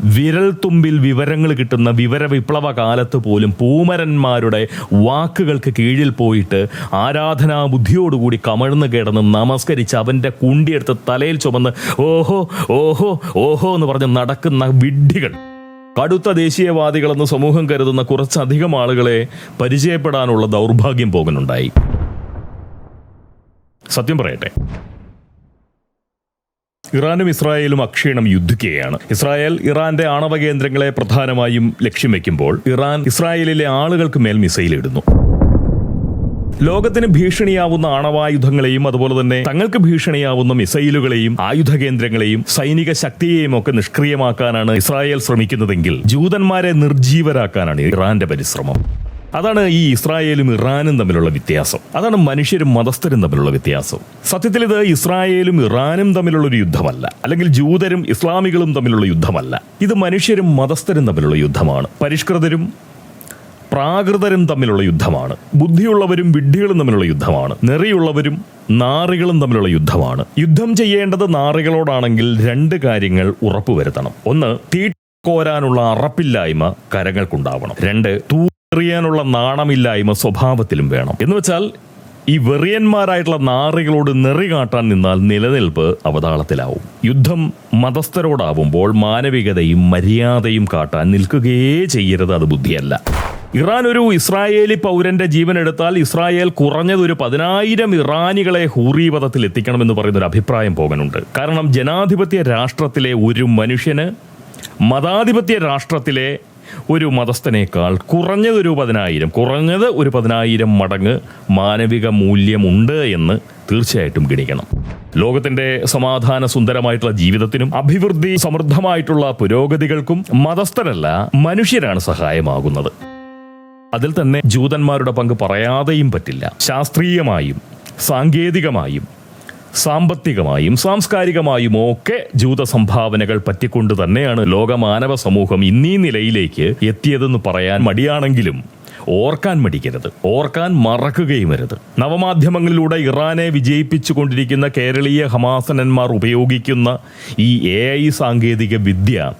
വിരൽ തുമ്പിൽ വിവരങ്ങൾ കിട്ടുന്ന വിവര വിപ്ലവ കാലത്ത് പോലും പൂമരന്മാരുടെ വാക്കുകൾക്ക് കീഴിൽ പോയിട്ട് ആരാധനാ ബുദ്ധിയോടുകൂടി കമഴ്ന്നു കിടന്ന് നമസ്കരിച്ച് അവന്റെ കുണ്ടിയെടുത്ത് തലയിൽ ചുമന്ന് ഓഹോ ഓഹോ ഓഹോ എന്ന് പറഞ്ഞ് നടക്കുന്ന വിഡ്ഢികൾ. കടുത്ത ദേശീയവാദികളെന്ന് സമൂഹം കരുതുന്ന കുറച്ചധികം ആളുകളെ പരിചയപ്പെടാനുള്ള ദൗർഭാഗ്യം പോകുന്നുണ്ടായി സത്യം പറയട്ടെ. ഇറാനും ഇസ്രായേലും അക്ഷീണം യുദ്ധിക്കുകയാണ്. ഇസ്രായേൽ ഇറാന്റെ ആണവ കേന്ദ്രങ്ങളെ പ്രധാനമായും ലക്ഷ്യം വെക്കുമ്പോൾ ഇറാൻ ഇസ്രായേലിലെ ആളുകൾക്ക് മേൽ മിസൈൽ ഇടുന്നു. ലോകത്തിന് ഭീഷണിയാവുന്ന ആണവായുധങ്ങളെയും അതുപോലെ തന്നെ തങ്ങൾക്ക് ഭീഷണിയാവുന്ന മിസൈലുകളെയും ആയുധ കേന്ദ്രങ്ങളെയും സൈനിക ശക്തിയെയും ഒക്കെ നിഷ്ക്രിയമാക്കാനാണ് ഇസ്രായേൽ ശ്രമിക്കുന്നതെങ്കിൽ ജൂതന്മാരെ നിർജീവരാക്കാനാണ് ഇറാന്റെ പരിശ്രമം. അതാണ് ഈ ഇസ്രായേലും ഇറാനും തമ്മിലുള്ള വ്യത്യാസം. അതാണ് മനുഷ്യരും മതസ്ഥരും തമ്മിലുള്ള വ്യത്യാസം. സത്യത്തിൽ ഇത് ഇസ്രായേലും ഇറാനും തമ്മിലുള്ള ഒരു യുദ്ധമല്ല. അല്ലെങ്കിൽ ജൂതരും ഇസ്ലാമികളും തമ്മിലുള്ള യുദ്ധമല്ല. ഇത് മനുഷ്യരും മതസ്ഥരും തമ്മിലുള്ള യുദ്ധമാണ്. പരിഷ്കൃതരും പ്രാകൃതരും തമ്മിലുള്ള യുദ്ധമാണ്. ബുദ്ധിയുള്ളവരും വിഡ്ഢികളും തമ്മിലുള്ള യുദ്ധമാണ്. നെറിയുള്ളവരും നാറികളും തമ്മിലുള്ള യുദ്ധമാണ്. യുദ്ധം ചെയ്യേണ്ടത് നാറികളോടാണെങ്കിൽ രണ്ട് കാര്യങ്ങൾ ഉറപ്പുവരുത്തണം. ഒന്ന് തീ കോരാനുള്ള അറപ്പില്ലായ്മ കരങ്ങൾക്കുണ്ടാവണം. രണ്ട് തൂറിയാനുള്ള നാണമില്ലായ്മ സ്വഭാവത്തിലും വേണം. എന്ന് വെച്ചാൽ ഈ വെറിയന്മാരായിട്ടുള്ള നാറികളോട് നെറി കാട്ടാൻ നിന്നാൽ നിലനിൽപ്പ് അവതാളത്തിലാവും. യുദ്ധം മതസ്ഥരോടാവുമ്പോൾ മാനവികതയും മര്യാദയും കാട്ടാൻ നിൽക്കുകയേ ചെയ്യരുത് അത് ബുദ്ധിയല്ല. ഇറാൻ ഒരു ഇസ്രായേലി പൗരന്റെ ജീവൻ എടുത്താൽ ഇസ്രായേൽ കുറഞ്ഞത് ഒരു പതിനായിരം ഇറാനികളെ ഹൂറിപഥത്തിൽ എത്തിക്കണമെന്ന് പറയുന്ന ഒരു അഭിപ്രായം പോകാനുണ്ട്. കാരണം ജനാധിപത്യ രാഷ്ട്രത്തിലെ ഒരു മനുഷ്യന് മതാധിപത്യ രാഷ്ട്രത്തിലെ ഒരു മതസ്ഥനേക്കാൾ കുറഞ്ഞത് ഒരു പതിനായിരം കുറഞ്ഞത് ഒരു പതിനായിരം മടങ്ങ് മാനവിക മൂല്യമുണ്ട് എന്ന് തീർച്ചയായിട്ടും ഗണിക്കണം. ലോകത്തിന്റെ സമാധാന സുന്ദരമായിട്ടുള്ള ജീവിതത്തിനും അഭിവൃദ്ധി സമൃദ്ധമായിട്ടുള്ള പുരോഗതികൾക്കും മതസ്ഥരല്ല മനുഷ്യരാണ് സഹായമാകുന്നത്. അതിൽ തന്നെ ജൂതന്മാരുടെ പങ്ക് പറയാതെയും പറ്റില്ല. ശാസ്ത്രീയമായും സാങ്കേതികമായും സാമ്പത്തികമായും സാംസ്കാരികമായും ഒക്കെ ജൂത സംഭാവനകൾ പറ്റിക്കൊണ്ട് തന്നെയാണ് ലോക മാനവ സമൂഹം ഇന്നീ നിലയിലേക്ക് എത്തിയതെന്ന് പറയാൻ മടിയാണെങ്കിലും ഓർക്കാൻ മടിക്കരുത്. ഓർക്കാൻ മറക്കുകയും വരുത് നവമാധ്യമങ്ങളിലൂടെ ഇറാനെ വിജയിപ്പിച്ചു കൊണ്ടിരിക്കുന്ന കേരളീയ ഹമാസനന്മാർ ഉപയോഗിക്കുന്ന ഈ എ ഐ സാങ്കേതിക വിദ്യ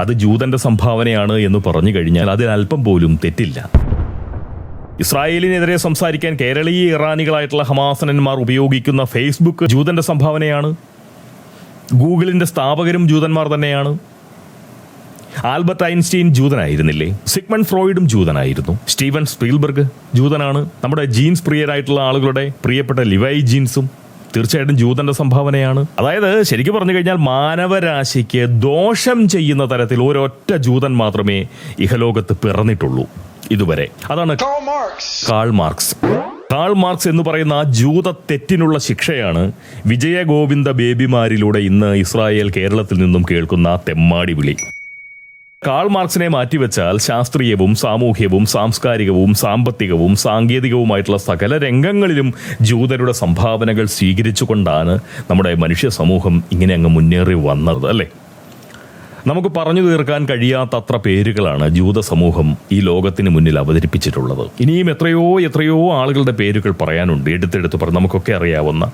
അത് ജൂതന്റെ സംഭാവനയാണ് എന്ന് പറഞ്ഞു കഴിഞ്ഞാൽ അതിൽ അല്പം പോലും തെറ്റില്ല. ഇസ്രായേലിനെതിരെ സംസാരിക്കാൻ കേരളീയ ഇറാനികളായിട്ടുള്ള ഹമാസനന്മാർ ഉപയോഗിക്കുന്ന ഫേസ്ബുക്ക് ജൂതന്റെ സംഭാവനയാണ്. ഗൂഗിളിന്റെ സ്ഥാപകരും ജൂതന്മാർ തന്നെയാണ്. ആൽബർട്ട് ഐൻസ്റ്റീൻ ജൂതനായിരുന്നില്ലേ? സിഗ്മൺ ഫ്രോയിഡും ജൂതനായിരുന്നു. സ്റ്റീവൻ സ്പീൽബർഗ് ജൂതനാണ്. നമ്മുടെ ജീൻസ് പ്രിയരായിട്ടുള്ള ആളുകളുടെ പ്രിയപ്പെട്ട ലിവൈ ജീൻസും തീർച്ചയായിട്ടും ജൂതന്റെ സംഭാവനയാണ്. അതായത് ശരിക്കും പറഞ്ഞു കഴിഞ്ഞാൽ മാനവരാശിക്ക് ദോഷം ചെയ്യുന്ന തരത്തിൽ ഒരൊറ്റ ജൂതൻ മാത്രമേ ഇഹലോകത്ത് പിറന്നിട്ടുള്ളൂ. ഇതുവരെ. അതാണ്. കാൾ മാർക്സ് കാൾ മാർക്സ് എന്ന് പറയുന്ന ആ ജൂത തെറ്റിനുള്ള ശിക്ഷയാണ് വിജയഗോവിന്ദ ബേബിമാരിലൂടെ ഇന്ന് ഇസ്രായേൽ കേരളത്തിൽ നിന്നും കേൾക്കുന്ന തെമ്മാടി വിളി. കാൾ മാർക്സിനെ മാറ്റിവെച്ചാൽ ശാസ്ത്രീയവും സാമൂഹ്യവും സാംസ്കാരികവും സാമ്പത്തികവും സാങ്കേതികവുമായിട്ടുള്ള സകല രംഗങ്ങളിലും ജൂതരുടെ സംഭാവനകൾ സ്വീകരിച്ചുകൊണ്ടാണ് നമ്മുടെ മനുഷ്യ സമൂഹം ഇങ്ങനെ അങ്ങ് മുന്നേറി വന്നത് അല്ലേ? നമുക്ക് പറഞ്ഞു തീർക്കാൻ കഴിയാത്തത്ര പേരുകളാണ് ജൂത സമൂഹം ഈ ലോകത്തിന് മുന്നിൽ അവതരിപ്പിച്ചിട്ടുള്ളത്. ഇനിയും എത്രയോ എത്രയോ ആളുകളുടെ പേരുകൾ പറയാനുണ്ട്. എടുത്തെടുത്ത് പറഞ്ഞ് നമുക്കൊക്കെ അറിയാവുന്ന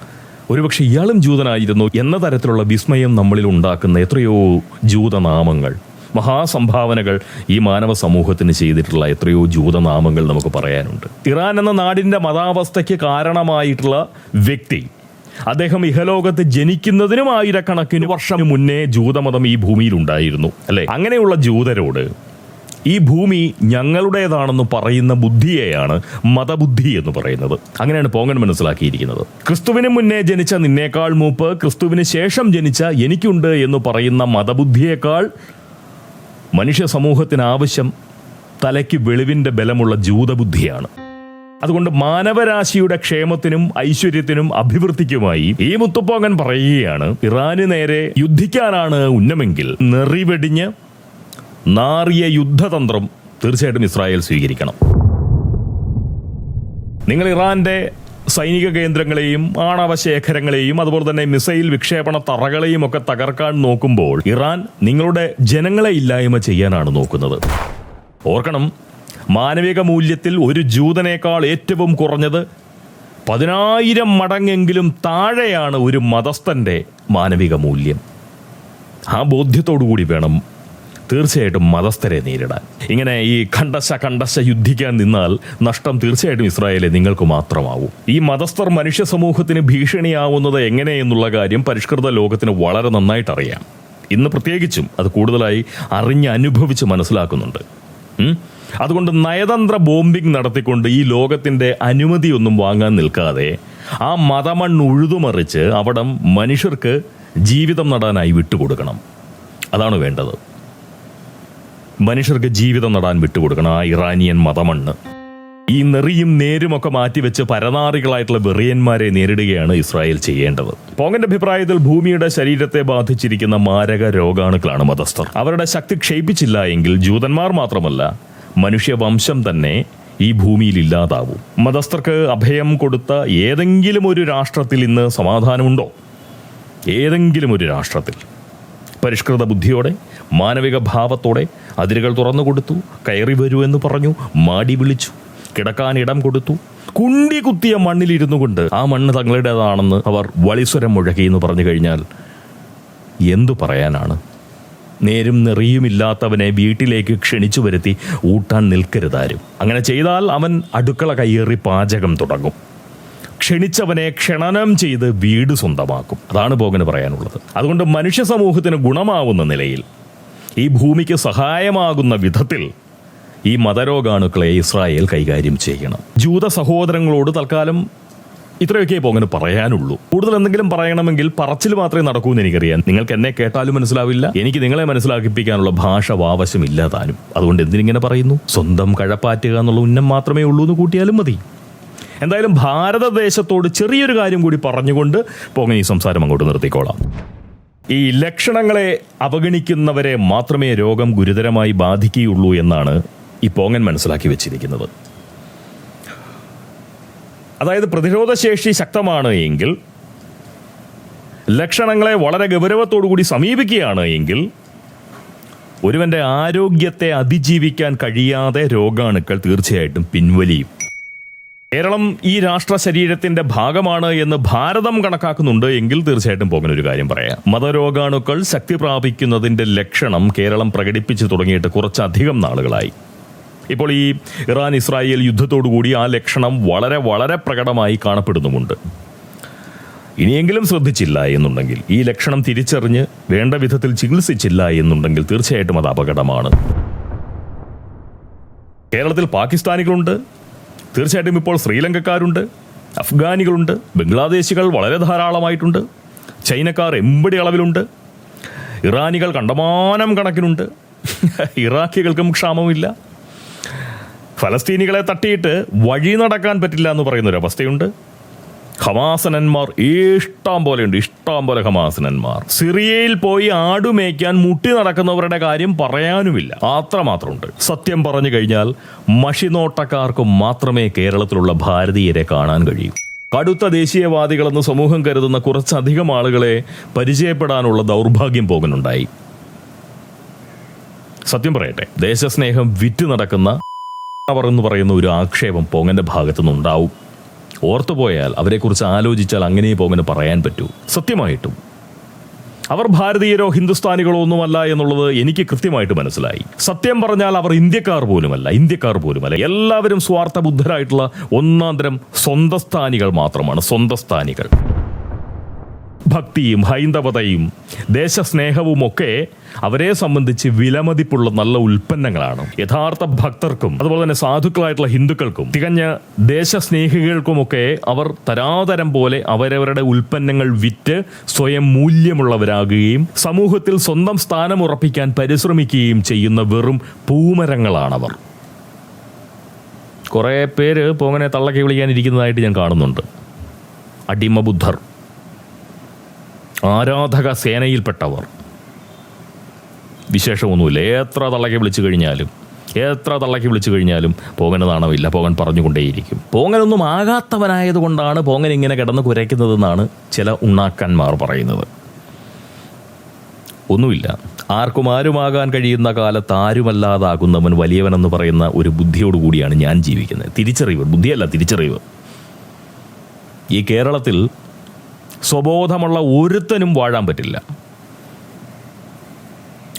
ഒരുപക്ഷെ ഇയാളും ജൂതനായിരുന്നു എന്ന തരത്തിലുള്ള വിസ്മയം നമ്മളിൽ ഉണ്ടാക്കുന്ന എത്രയോ ജൂതനാമങ്ങൾ മഹാസംഭാവനകൾ ഈ മാനവ സമൂഹത്തിന് ചെയ്തിട്ടുള്ള എത്രയോ ജൂതനാമങ്ങൾ നമുക്ക് പറയാനുണ്ട്. ഇറാൻ എന്ന നാടിന്റെ മതാവസ്ഥയ്ക്ക് കാരണമായിട്ടുള്ള വ്യക്തി അദ്ദേഹം ഇഹലോകത്ത് ജനിക്കുന്നതിനും ആയിരക്കണക്കിന് വർഷം മുന്നേ ജൂതമതം ഈ ഭൂമിയിൽ ഉണ്ടായിരുന്നു അല്ലെ? അങ്ങനെയുള്ള ജൂതരോട് ഈ ഭൂമി ഞങ്ങളുടേതാണെന്ന് പറയുന്ന ബുദ്ധിയെയാണ് മതബുദ്ധി എന്ന് പറയുന്നത്. അങ്ങനെയാണ് പോങ്ങൻ മനസ്സിലാക്കിയിരിക്കുന്നത്. ക്രിസ്തുവിന് മുന്നേ ജനിച്ച നിന്നേക്കാൾ മൂപ്പ് ക്രിസ്തുവിന് ശേഷം ജനിച്ച എനിക്കുണ്ട് എന്ന് പറയുന്ന മതബുദ്ധിയേക്കാൾ മനുഷ്യ സമൂഹത്തിന് ആവശ്യം തലയ്ക്ക് വെളിവിന്റെ ബലമുള്ള ജൂതബുദ്ധിയാണ്. അതുകൊണ്ട് മാനവരാശിയുടെ ക്ഷേമത്തിനും ഐശ്വര്യത്തിനും അഭിവൃദ്ധിക്കുമായി ഈ മുത്തുപ്പോങ്ങൻ പറയുകയാണ് ഇറാന് നേരെ യുദ്ധിക്കാനാണ് ഉന്നമെങ്കിൽ നെറിവെടിഞ്ഞ് നാറിയ യുദ്ധതന്ത്രം തീർച്ചയായിട്ടും ഇസ്രായേൽ സ്വീകരിക്കണം. നിങ്ങൾ ഇറാന്റെ സൈനിക കേന്ദ്രങ്ങളെയും ആണവ ശേഖരങ്ങളെയും അതുപോലെ തന്നെ മിസൈൽ വിക്ഷേപണ തറകളെയും ഒക്കെ തകർക്കാൻ നോക്കുമ്പോൾ ഇറാൻ നിങ്ങളുടെ ജനങ്ങളെ ഇല്ലായ്മ ചെയ്യാനാണ് നോക്കുന്നത്. ഓർക്കണം മാനവിക മൂല്യത്തിൽ ഒരു ജൂതനേക്കാൾ ഏറ്റവും കുറഞ്ഞത് പതിനായിരം മടങ്ങെങ്കിലും താഴെയാണ് ഒരു മതസ്ഥന്റെ മാനവിക മൂല്യം. ആ കൂടി വേണം തീർച്ചയായിട്ടും മതസ്ഥരെ നേരിടാൻ. ഇങ്ങനെ ഈ കണ്ടശ കണ്ടശ യുദ്ധിക്കാൻ നിന്നാൽ നഷ്ടം തീർച്ചയായിട്ടും ഇസ്രായേലെ നിങ്ങൾക്ക് മാത്രമാവും. ഈ മതസ്ഥർ മനുഷ്യ സമൂഹത്തിന് ഭീഷണിയാവുന്നത് എങ്ങനെയെന്നുള്ള കാര്യം പരിഷ്കൃത ലോകത്തിന് വളരെ നന്നായിട്ട് അറിയാം ഇന്ന് പ്രത്യേകിച്ചും അത് കൂടുതലായി അറിഞ്ഞ് അനുഭവിച്ച് മനസ്സിലാക്കുന്നുണ്ട്? അതുകൊണ്ട് നയതന്ത്ര ബോംബിംഗ് നടത്തിക്കൊണ്ട് ഈ ലോകത്തിന്റെ അനുമതിയൊന്നും വാങ്ങാൻ നിൽക്കാതെ ആ മതമണ്ണ് ഉഴുതുമറിച്ച് അവിടം മനുഷ്യർക്ക് ജീവിതം നടാനായി വിട്ടുകൊടുക്കണം. അതാണ് വേണ്ടത്. മനുഷ്യർക്ക് ജീവിതം നടാൻ വിട്ടുകൊടുക്കണം ആ ഇറാനിയൻ മതമണ്ണ്. ഈ നെറിയും നേരുമൊക്കെ മാറ്റിവെച്ച് പരനാറികളായിട്ടുള്ള വെറിയന്മാരെ നേരിടുകയാണ് ഇസ്രായേൽ ചെയ്യേണ്ടത്. പോങ്ങന്റെ അഭിപ്രായത്തിൽ ഭൂമിയുടെ ശരീരത്തെ ബാധിച്ചിരിക്കുന്ന മാരക രോഗാണുക്കളാണ് മതസ്ഥർ. അവരുടെ ശക്തി ക്ഷയിപ്പിച്ചില്ല എങ്കിൽ ജൂതന്മാർ മാത്രമല്ല മനുഷ്യവംശം തന്നെ ഈ ഭൂമിയിൽ ഇല്ലാതാവും മതസ്ഥർക്ക് അഭയം കൊടുത്ത ഏതെങ്കിലും ഒരു രാഷ്ട്രത്തിൽ ഇന്ന് സമാധാനമുണ്ടോ? ഏതെങ്കിലും ഒരു രാഷ്ട്രത്തിൽ. പരിഷ്കൃത ബുദ്ധിയോടെ മാനവിക ഭാവത്തോടെ അതിരുകൾ തുറന്നു കൊടുത്തു കയറി വരൂ എന്ന് പറഞ്ഞു മാടി വിളിച്ചു കിടക്കാൻ ഇടം കൊടുത്തു കുണ്ടി കുത്തിയ മണ്ണിലിരുന്നു കൊണ്ട് ആ മണ്ണ് തങ്ങളുടേതാണെന്ന് അവർ വളിസ്വരം മുഴക്കി എന്ന് പറഞ്ഞു കഴിഞ്ഞാൽ എന്തു പറയാനാണ്? നേരും നെറിയുമില്ലാത്തവനെ വീട്ടിലേക്ക് ക്ഷണിച്ചു വരുത്തി ഊട്ടാൻ നിൽക്കരുതാരും. അങ്ങനെ ചെയ്താൽ അവൻ അടുക്കള കയ്യേറി പാചകം തുടങ്ങും. ക്ഷണിച്ചവനെ ക്ഷണനം ചെയ്ത് വീട് സ്വന്തമാക്കും. അതാണ് പോകന് പറയാനുള്ളത്. അതുകൊണ്ട് മനുഷ്യ സമൂഹത്തിന് ഗുണമാവുന്ന നിലയിൽ ഈ ഭൂമിക്ക് സഹായമാകുന്ന വിധത്തിൽ ഈ മതരോഗാണുക്കളെ ഇസ്രായേൽ കൈകാര്യം ചെയ്യണം. ജൂത സഹോദരങ്ങളോട് തൽക്കാലം ഇത്രയൊക്കെ ഇപ്പോൾ അങ്ങനെ പറയാനുള്ളൂ. കൂടുതൽ എന്തെങ്കിലും പറയണമെങ്കിൽ പറച്ചിൽ മാത്രമേ നടക്കൂ എന്ന് എനിക്കറിയാം നിങ്ങൾക്ക് എന്നെ കേട്ടാലും മനസ്സിലാവില്ല. എനിക്ക് നിങ്ങളെ മനസ്സിലാക്കിപ്പിക്കാനുള്ള ഭാഷ ആവശ്യമില്ല താനും. അതുകൊണ്ട് എന്തിനിങ്ങനെ പറയുന്നു? സ്വന്തം കഴപ്പാറ്റുക എന്നുള്ള ഉന്നം മാത്രമേ ഉള്ളൂ എന്ന് കൂട്ടിയാലും മതി. എന്തായാലും ഭാരതദേശത്തോട് ചെറിയൊരു കാര്യം കൂടി പറഞ്ഞുകൊണ്ട് പോങ്ങൻ ഈ സംസാരം അങ്ങോട്ട് നിർത്തിക്കോളാം. ഈ ലക്ഷണങ്ങളെ അവഗണിക്കുന്നവരെ മാത്രമേ രോഗം ഗുരുതരമായി ബാധിക്കുകയുള്ളൂ എന്നാണ് ഈ പോങ്ങൻ മനസ്സിലാക്കി വെച്ചിരിക്കുന്നത്. അതായത് പ്രതിരോധശേഷി ശക്തമാണ് എങ്കിൽ ലക്ഷണങ്ങളെ വളരെ ഗൗരവത്തോടുകൂടി സമീപിക്കുകയാണ് എങ്കിൽ ഒരുവന്റെ ആരോഗ്യത്തെ അതിജീവിക്കാൻ കഴിയാതെ രോഗാണുക്കൾ തീർച്ചയായിട്ടും പിൻവലിയും. കേരളം ഈ രാഷ്ട്ര ശരീരത്തിന്റെ ഭാഗമാണ് എന്ന് ഭാരതം കണക്കാക്കുന്നുണ്ട് എങ്കിൽ തീർച്ചയായിട്ടും പോകുന്ന ഒരു കാര്യം പറയാം. മതരോഗാണുക്കൾ ശക്തി പ്രാപിക്കുന്നതിന്റെ ലക്ഷണം കേരളം പ്രകടിപ്പിച്ചു തുടങ്ങിയിട്ട് കുറച്ചധികം നാളുകളായി. ഇപ്പോൾ ഈ ഇറാൻ ഇസ്രായേൽ യുദ്ധത്തോടുകൂടി ആ ലക്ഷണം വളരെ വളരെ പ്രകടമായി കാണപ്പെടുന്നുമുണ്ട്. ഇനിയെങ്കിലും ശ്രദ്ധിച്ചില്ല എന്നുണ്ടെങ്കിൽ ഈ ലക്ഷണം തിരിച്ചറിഞ്ഞ് വേണ്ട വിധത്തിൽ ചികിത്സിച്ചില്ല എന്നുണ്ടെങ്കിൽ തീർച്ചയായിട്ടും അത് അപകടമാണ്. കേരളത്തിൽ പാകിസ്ഥാനികളുണ്ട്. തീർച്ചയായിട്ടും ഇപ്പോൾ ശ്രീലങ്കക്കാരുണ്ട്. അഫ്ഗാനികളുണ്ട്. ബംഗ്ലാദേശികൾ വളരെ ധാരാളമായിട്ടുണ്ട്. ചൈനക്കാർ എമ്പടി അളവിലുണ്ട്. ഇറാനികൾ കണ്ടമാനം കണക്കിനുണ്ട്. ഇറാഖികൾക്കും ക്ഷാമമില്ല. ഫലസ്തീനികളെ തട്ടിയിട്ട് വഴി നടക്കാൻ പറ്റില്ല എന്ന് പറയുന്ന ഒരു അവസ്ഥയുണ്ട് ഹമാസനന്മാർ ഇഷ്ടം പോലെയുണ്ട് ഇഷ്ടം പോലെ ഹമാസനന്മാർ. സിറിയയിൽ പോയി ആടുമേക്കാൻ മുട്ടി നടക്കുന്നവരുടെ കാര്യം പറയാനുമില്ല. അത്രമാത്രമുണ്ട്. സത്യം പറഞ്ഞു കഴിഞ്ഞാൽ മഷിനോട്ടക്കാർക്ക് മാത്രമേ കേരളത്തിലുള്ള ഭാരതീയരെ കാണാൻ കഴിയൂ. കടുത്ത ദേശീയവാദികളെന്ന് സമൂഹം കരുതുന്ന കുറച്ചധികം ആളുകളെ പരിചയപ്പെടാനുള്ള ദൗർഭാഗ്യം പോകുന്നുണ്ടായി സത്യം പറയട്ടെ ദേശസ്നേഹം വിറ്റ് നടക്കുന്ന അവർ എന്ന് പറയുന്ന ഒരു ആക്ഷേപം പോങ്ങന്റെ ഭാഗത്തു നിന്നുണ്ടാവും ഓർത്തുപോയാൽ അവരെക്കുറിച്ച് ആലോചിച്ചാൽ അങ്ങനെ പോങ്ങന് പറയാൻ പറ്റൂ. സത്യമായിട്ടും. അവർ ഭാരതീയരോ ഹിന്ദുസ്ഥാനികളോ ഒന്നുമല്ല എന്നുള്ളത് എനിക്ക് കൃത്യമായിട്ട് മനസ്സിലായി. സത്യം പറഞ്ഞാൽ അവർ ഇന്ത്യക്കാർ പോലുമല്ല ഇന്ത്യക്കാർ പോലുമല്ല. എല്ലാവരും സ്വാർത്ഥ ബുദ്ധരായിട്ടുള്ള ഒന്നാം തരം സ്വന്തസ്ഥാനികൾ മാത്രമാണ് സ്വന്തസ്ഥാനികൾ. ഭക്തിയും ഹൈന്ദവതയും ദേശസ്നേഹവും ഒക്കെ അവരെ സംബന്ധിച്ച് വിലമതിപ്പുള്ള നല്ല ഉൽപ്പന്നങ്ങളാണ്. യഥാർത്ഥ ഭക്തർക്കും അതുപോലെ തന്നെ സാധുക്കളായിട്ടുള്ള ഹിന്ദുക്കൾക്കും തികഞ്ഞ ദേശസ്നേഹികൾക്കുമൊക്കെ അവർ തരാതരം പോലെ അവരവരുടെ ഉൽപ്പന്നങ്ങൾ വിറ്റ് സ്വയം മൂല്യമുള്ളവരാകുകയും സമൂഹത്തിൽ സ്വന്തം സ്ഥാനം ഉറപ്പിക്കാൻ പരിശ്രമിക്കുകയും ചെയ്യുന്ന വെറും പൂമരങ്ങളാണവർ. കുറേ പേര് പോങ്ങനെ തള്ളക്കി വിളിക്കാനിരിക്കുന്നതായിട്ട് ഞാൻ കാണുന്നുണ്ട്. അടിമബുദ്ധർ. ആരാധക സേനയിൽപ്പെട്ടവർ വിശേഷമൊന്നുമില്ല. എത്ര തള്ളക്കി വിളിച്ചു കഴിഞ്ഞാലും എത്ര തള്ളക്കി വിളിച്ചു കഴിഞ്ഞാലും പോകന് നാണമില്ല. പോങ്ങൻ പറഞ്ഞുകൊണ്ടേയിരിക്കും. പോങ്ങനൊന്നും ആകാത്തവനായതുകൊണ്ടാണ് പോങ്ങൻ ഇങ്ങനെ കിടന്ന് കുരയ്ക്കുന്നതെന്നാണ് ചില ഉണ്ണാക്കന്മാർ പറയുന്നത്. ഒന്നുമില്ല. ആർക്കും ആരുമാകാൻ കഴിയുന്ന കാലത്ത് ആരുമല്ലാതാകുന്നവൻ വലിയവനെന്ന് പറയുന്ന ഒരു ബുദ്ധിയോടുകൂടിയാണ് ഞാൻ ജീവിക്കുന്നത്. തിരിച്ചറിവ്. ബുദ്ധിയല്ല തിരിച്ചറിവ്. ഈ കേരളത്തിൽ സ്വബോധമുള്ള ഒരുത്തനും വാഴാൻ പറ്റില്ല.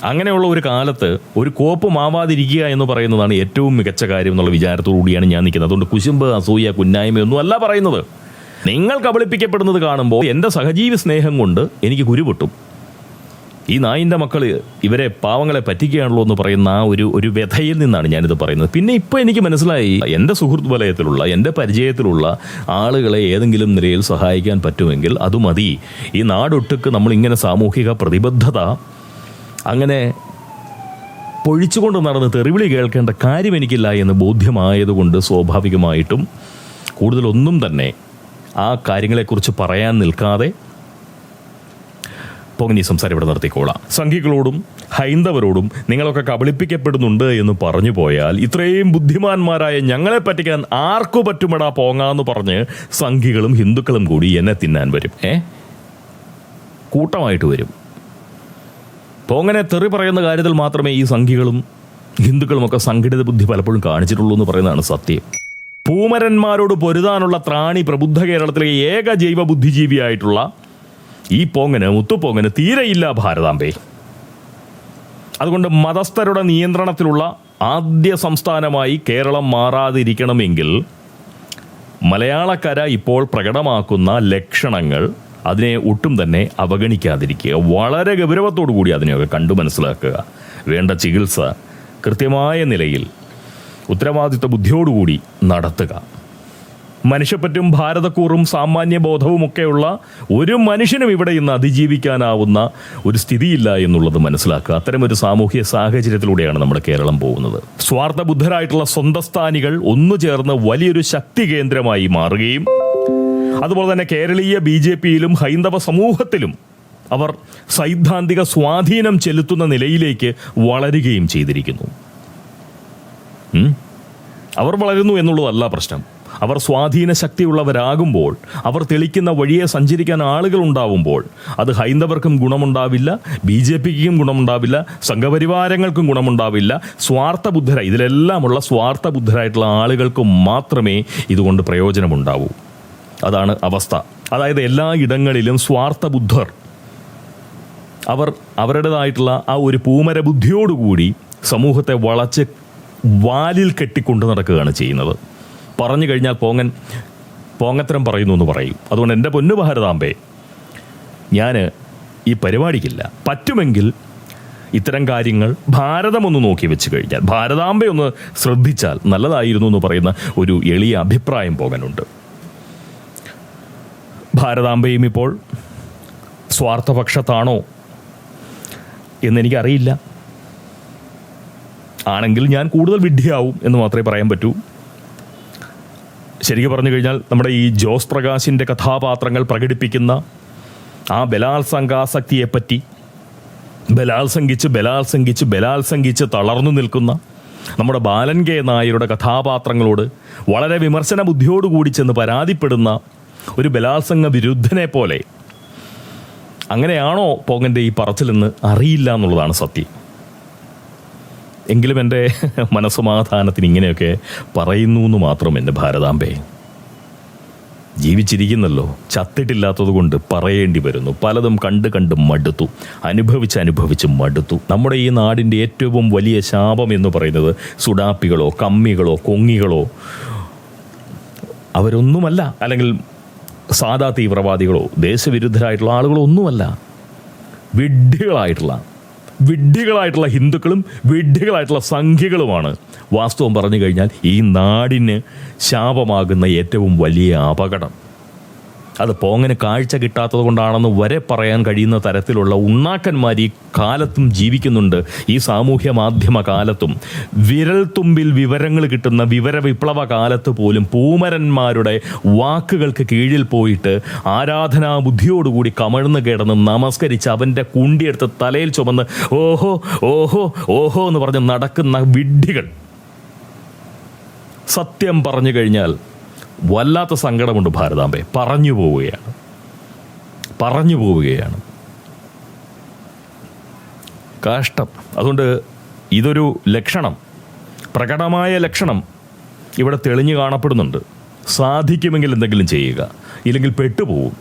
അങ്ങനെയുള്ള ഒരു കാലത്ത് ഒരു കോപ്പ് മാവാതിരിക്കുക എന്ന് പറയുന്നതാണ് ഏറ്റവും മികച്ച കാര്യം എന്നുള്ള വിചാരത്തോടു കൂടിയാണ് ഞാൻ നിൽക്കുന്നത്. അതുകൊണ്ട് കുശുമ്പ് അസൂയ കുന്നായ്മയൊന്നും അല്ല പറയുന്നത്. നിങ്ങൾ കബളിപ്പിക്കപ്പെടുന്നത് കാണുമ്പോൾ എന്റെ സഹജീവി സ്നേഹം കൊണ്ട് എനിക്ക് കുരുപൊട്ടും ഈ നായിന്റെ മക്കൾ ഇവരെ പാവങ്ങളെ പറ്റിക്കുകയാണല്ലോ എന്ന് പറയുന്ന ആ ഒരു ഒരു വ്യഥയിൽ നിന്നാണ് ഞാനിത് പറയുന്നത്. പിന്നെ ഇപ്പോൾ എനിക്ക് മനസ്സിലായി എന്റെ സുഹൃത്ത് വലയത്തിലുള്ള എന്റെ പരിചയത്തിലുള്ള ആളുകളെ ഏതെങ്കിലും നിലയിൽ സഹായിക്കാൻ പറ്റുമെങ്കിൽ അത് മതി. ഈ നാടൊട്ടുക്ക് നമ്മളിങ്ങനെ സാമൂഹിക പ്രതിബദ്ധത അങ്ങനെ പൊഴിച്ചുകൊണ്ട് നടന്ന് തെറിവിളി കേൾക്കേണ്ട കാര്യം എനിക്കില്ല എന്ന് ബോധ്യമായതുകൊണ്ട് സ്വാഭാവികമായിട്ടും കൂടുതലൊന്നും തന്നെ ആ കാര്യങ്ങളെക്കുറിച്ച് പറയാൻ നിൽക്കാതെ പൊങ്ങി സംസാരം ഇവിടെ നിർത്തിക്കോളാം. സംഘികളോടും ഹൈന്ദവരോടും നിങ്ങളൊക്കെ കബളിപ്പിക്കപ്പെടുന്നുണ്ട് എന്ന് പറഞ്ഞു പോയാൽ ഇത്രയും ബുദ്ധിമാന്മാരായ ഞങ്ങളെ പറ്റിക്കാൻ ആർക്കു പറ്റുമടാ പോങ്ങാന്ന് പറഞ്ഞ് സംഘികളും ഹിന്ദുക്കളും കൂടി എന്നെ തിന്നാൻ വരും. ഏ? കൂട്ടമായിട്ട് വരും. പോങ്ങനെ തെറി പറയുന്ന കാര്യത്തിൽ മാത്രമേ ഈ സംഘികളും ഹിന്ദുക്കളുമൊക്കെ സംഘടിത ബുദ്ധി പലപ്പോഴും കാണിച്ചിട്ടുള്ളൂ എന്ന് പറയുന്നതാണ് സത്യം. പൂമരന്മാരോട് പൊരുതാനുള്ള ത്രാണി പ്രബുദ്ധ കേരളത്തിലെ ഏക ജൈവ ബുദ്ധിജീവിയായിട്ടുള്ള ഈ പോങ്ങന് മുത്തുപോങ്ങന് തീരെയില്ല ഭാരതാംബേ. അതുകൊണ്ട് മതസ്ഥരുടെ നിയന്ത്രണത്തിലുള്ള ആദ്യ സംസ്ഥാനമായി കേരളം മാറാതിരിക്കണമെങ്കിൽ മലയാളക്കര ഇപ്പോൾ പ്രകടമാക്കുന്ന ലക്ഷണങ്ങൾ അതിനെ ഒട്ടും തന്നെ അവഗണിക്കാതിരിക്കുക. വളരെ ഗൗരവത്തോടു കൂടി അതിനെയൊക്കെ കണ്ടു മനസ്സിലാക്കുക. വേണ്ട ചികിത്സ കൃത്യമായ നിലയിൽ ഉത്തരവാദിത്വ ബുദ്ധിയോടുകൂടി നടത്തുക. മനുഷ്യപ്പറ്റും ഭാരതക്കൂറും സാമാന്യ ബോധവുമൊക്കെയുള്ള ഒരു മനുഷ്യനും ഇവിടെ ഇന്ന് അതിജീവിക്കാനാവുന്ന ഒരു സ്ഥിതിയില്ല എന്നുള്ളത് മനസ്സിലാക്കുക. അത്തരമൊരു സാമൂഹ്യ സാഹചര്യത്തിലൂടെയാണ് നമ്മുടെ കേരളം പോകുന്നത്. സ്വാർത്ഥബുദ്ധരായിട്ടുള്ള സ്വന്തസ്ഥാനികൾ ഒന്നു ചേർന്ന് വലിയൊരു ശക്തി കേന്ദ്രമായി മാറുകയും അതുപോലെ തന്നെ കേരളീയ ബി ജെ പിയിലും ഹൈന്ദവ സമൂഹത്തിലും അവർ സൈദ്ധാന്തിക സ്വാധീനം ചെലുത്തുന്ന നിലയിലേക്ക് വളരുകയും ചെയ്തിരിക്കുന്നു? അവർ വളരുന്നു എന്നുള്ളതല്ല പ്രശ്നം. അവർ സ്വാധീന ശക്തിയുള്ളവരാകുമ്പോൾ അവർ തെളിക്കുന്ന വഴിയെ സഞ്ചരിക്കാൻ ആളുകൾ ഉണ്ടാവുമ്പോൾ അത് ഹൈന്ദവർക്കും ഗുണമുണ്ടാവില്ല ബി ജെ പിക്കും ഗുണമുണ്ടാവില്ല സംഘപരിവാരങ്ങൾക്കും ഗുണമുണ്ടാവില്ല. സ്വാർത്ഥബുദ്ധര ഇതിലെല്ലാമുള്ള സ്വാർത്ഥബുദ്ധരായിട്ടുള്ള ആളുകൾക്ക് മാത്രമേ ഇതുകൊണ്ട് പ്രയോജനമുണ്ടാവൂ. അതാണ് അവസ്ഥ. അതായത് എല്ലാ ഇടങ്ങളിലും സ്വാർത്ഥബുദ്ധർ അവർ അവരുടേതായിട്ടുള്ള ആ ഒരു പൂമര ബുദ്ധിയോടുകൂടി സമൂഹത്തെ വളച്ച് വാലിൽ കെട്ടിക്കൊണ്ട് നടക്കുകയാണ് ചെയ്യുന്നത്. പറഞ്ഞു കഴിഞ്ഞാൽ പോങ്ങൻ പോങ്ങത്തരം പറയുന്നു എന്ന് പറയും. അതുകൊണ്ട് എന്റെ പൊന്നു ഭാരതാമ്പേ ഞാൻ ഈ പരിപാടിക്കില്ല. പറ്റുമെങ്കിൽ ഇത്തരം കാര്യങ്ങൾ ഭാരതമൊന്ന് നോക്കി വെച്ച് കഴിഞ്ഞാൽ ഭാരതാംബയൊന്ന് ശ്രദ്ധിച്ചാൽ നല്ലതായിരുന്നു എന്ന് പറയുന്ന ഒരു എളിയ അഭിപ്രായം പോകാനുണ്ട് ഭാരതാംബയും ഇപ്പോൾ സ്വാർത്ഥപക്ഷത്താണോ എന്നെനിക്കറിയില്ല. ആണെങ്കിൽ ഞാൻ കൂടുതൽ വിഡ്ഢിയാവും എന്ന് മാത്രമേ പറയാൻ പറ്റൂ. ശരിക്കും പറഞ്ഞു കഴിഞ്ഞാൽ നമ്മുടെ ഈ ജോസ് പ്രകാശിന്റെ കഥാപാത്രങ്ങൾ പ്രകടിപ്പിക്കുന്ന ആ ബലാത്സംഗാസക്തിയെപ്പറ്റി ബലാത്സംഗിച്ച് ബലാത്സംഗിച്ച് ബലാത്സംഗിച്ച് തളർന്നു നിൽക്കുന്ന നമ്മുടെ ബാലൻ കെ നായരുടെ കഥാപാത്രങ്ങളോട് വളരെ വിമർശന ബുദ്ധിയോടുകൂടി ചെന്ന് പരാതിപ്പെടുന്ന ഒരു ബലാത്സംഗ വിരുദ്ധനെ പോലെ അങ്ങനെയാണോ പോങ്ങന്റെ ഈ പറച്ചിലെന്ന് അറിയില്ല എന്നുള്ളതാണ് സത്യം. എങ്കിലും എന്റെ മനസ്സമാധാനത്തിന് ഇങ്ങനെയൊക്കെ പറയുന്നു എന്ന് മാത്രം എന്റെ ഭാരതാംബേ. ജീവിച്ചിരിക്കുന്നല്ലോ ചത്തിട്ടില്ലാത്തത് കൊണ്ട് പറയേണ്ടി വരുന്നു. പലതും കണ്ട് കണ്ട് മടുത്തു. അനുഭവിച്ച് അനുഭവിച്ച് മടുത്തു. നമ്മുടെ ഈ നാടിന്റെ ഏറ്റവും വലിയ ശാപം എന്ന് പറയുന്നത് സുഡാപ്പികളോ കമ്മികളോ കൊങ്ങികളോ അവരൊന്നുമല്ല. അല്ലെങ്കിൽ സാധാ തീവ്രവാദികളോ ദേശവിരുദ്ധരായിട്ടുള്ള ആളുകളോ ഒന്നുമല്ല. വിഡ്ഢികളായിട്ടുള്ള വിഡ്ഢികളായിട്ടുള്ള ഹിന്ദുക്കളും വിഡ്ഢികളായിട്ടുള്ള സംഖ്യകളുമാണ്. വാസ്തവം പറഞ്ഞു കഴിഞ്ഞാൽ ഈ നാടിന് ശാപമാകുന്ന ഏറ്റവും വലിയ അപകടം. അത് പോങ്ങനെ കാഴ്ച കിട്ടാത്തത് കൊണ്ടാണെന്ന് വരെ പറയാൻ കഴിയുന്ന തരത്തിലുള്ള ഉണ്ണാക്കന്മാർ ഈ കാലത്തും ജീവിക്കുന്നുണ്ട്. ഈ സാമൂഹ്യ മാധ്യമ കാലത്തും വിരൽ തുമ്പിൽ വിവരങ്ങൾ കിട്ടുന്ന വിവര വിപ്ലവ കാലത്ത് പോലും പൂമരന്മാരുടെ വാക്കുകൾക്ക് കീഴിൽ പോയിട്ട് ആരാധനാ ബുദ്ധിയോടുകൂടി കമഴ്ന്നു കിടന്ന് നമസ്കരിച്ച് അവന്റെ കുണ്ടിയെടുത്ത് തലയിൽ ചുമന്ന് ഓഹോ ഓഹോ ഓഹോ എന്ന് പറഞ്ഞ് നടക്കുന്ന വിഡ്ഢികൾ. സത്യം പറഞ്ഞു കഴിഞ്ഞാൽ വല്ലാത്ത സങ്കടമുണ്ട് ഭാരതാംബെ. പറഞ്ഞു പോവുകയാണ്. പറഞ്ഞു പോവുകയാണ്. കാഷ്ടം. അതുകൊണ്ട് ഇതൊരു ലക്ഷണം പ്രകടമായ ലക്ഷണം ഇവിടെ തെളിഞ്ഞു കാണപ്പെടുന്നുണ്ട്. സാധിക്കുമെങ്കിൽ എന്തെങ്കിലും ചെയ്യുക. ഇല്ലെങ്കിൽ പെട്ടുപോകും